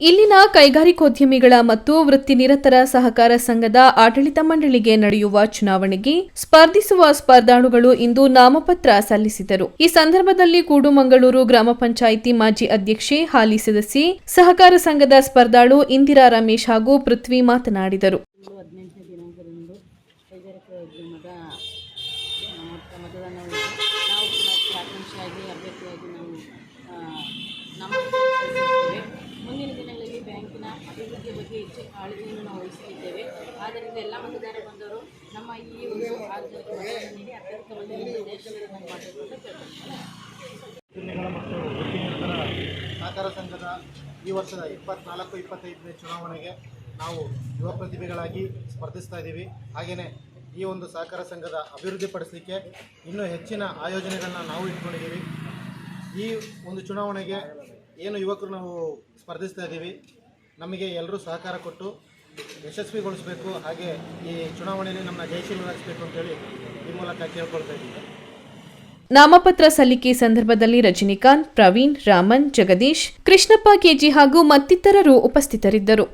ಇಲ್ಲಿನ ಕೈಗಾರಿಕೋದ್ಯಮಿಗಳ ಮತ್ತು ವೃತ್ತಿನಿರತರ ಸಹಕಾರ ಸಂಘದ ಆಡಳಿತ ಮಂಡಳಿಗೆ ನಡೆಯುವ ಚುನಾವಣೆಗೆ ಸ್ಪರ್ಧಿಸುವ ಸ್ಪರ್ಧಾಳುಗಳು ಇಂದು ನಾಮಪತ್ರ ಸಲ್ಲಿಸಿದರು. ಈ ಸಂದರ್ಭದಲ್ಲಿ ಕೂಡುಮಂಗಳೂರು ಗ್ರಾಮ ಪಂಚಾಯಿತಿ ಮಾಜಿ ಅಧ್ಯಕ್ಷೆ, ಹಾಲಿ ಸದಸ್ಯೆ, ಸಹಕಾರ ಸಂಘದ ಸ್ಪರ್ಧಾಳು ಇಂದಿರಾ ರಮೇಶ್ ಹಾಗೂ ಪೃಥ್ವಿ ಮಾತನಾಡಿದರು. ತಿಂಗಳು ಬ್ಯಾಂಕಿನ ಅಭಿವೃದ್ಧಿಯ ಬಗ್ಗೆ ಹೆಚ್ಚು ಕಾಳಜಿಯನ್ನು ನಾವು ವಹಿಸಲಿದ್ದೇವೆ ಆದ್ದರಿಂದ ಎಲ್ಲ ಮತದಾರ ಬಂದವರು ನಮ್ಮ ಈ ಒಂದು ಆಂತರಿಕ ಅತ್ಯಂತ ಮತ್ತು ಸಹಕಾರ ಸಂಘದ ಈ ವರ್ಷದ ಇಪ್ಪತ್ನಾಲ್ಕು, ಇಪ್ಪತ್ತೈದನೇ ಚುನಾವಣೆಗೆ ನಾವು ಯುವ ಪ್ರತಿಭೆಗಳಾಗಿ ಸ್ಪರ್ಧಿಸ್ತಾ ಇದ್ದೀವಿ. ಹಾಗೆಯೇ ಈ ಒಂದು ಸಹಕಾರ ಸಂಘದ ಅಭಿವೃದ್ಧಿಪಡಿಸಲಿಕ್ಕೆ ಇನ್ನೂ ಹೆಚ್ಚಿನ ಆಯೋಜನೆಗಳನ್ನ ನಾವು ಇಟ್ಕೊಂಡಿದ್ದೀವಿ. ಈ ಒಂದು ಚುನಾವಣೆಗೆ ಏನು ಯುವಕರು ನಾವು ಸ್ಪರ್ಧಿಸ್ತಾ ಇದ್ದೀವಿ ನಮಗೆ ಎಲ್ಲರೂ ಸಹಕಾರ ಕೊಟ್ಟು ಯಶಸ್ವಿಗೊಳಿಸಬೇಕು. ಹಾಗೆ ಈ ಚುನಾವಣೆಯಲ್ಲಿ ನಮ್ಮನ್ನ ಜಯಶೀಲರಾಗಿಸಬೇಕು ಅಂತೇಳಿ ಈ ಮೂಲಕ ಕೇಳ್ಕೊಳ್ತಾ ಇದ್ದೀವಿ ನಾಮಪತ್ರ ಸಲ್ಲಿಕೆ ಸಂದರ್ಭದಲ್ಲಿ ರಜನಿಕಾಂತ್, ಪ್ರವೀಣ್, ರಾಮನ್, ಜಗದೀಶ್, ಕೃಷ್ಣಪ್ಪ, ಕೆಜಿ ಹಾಗೂ ಮತ್ತಿತರರು ಉಪಸ್ಥಿತರಿದ್ದರು.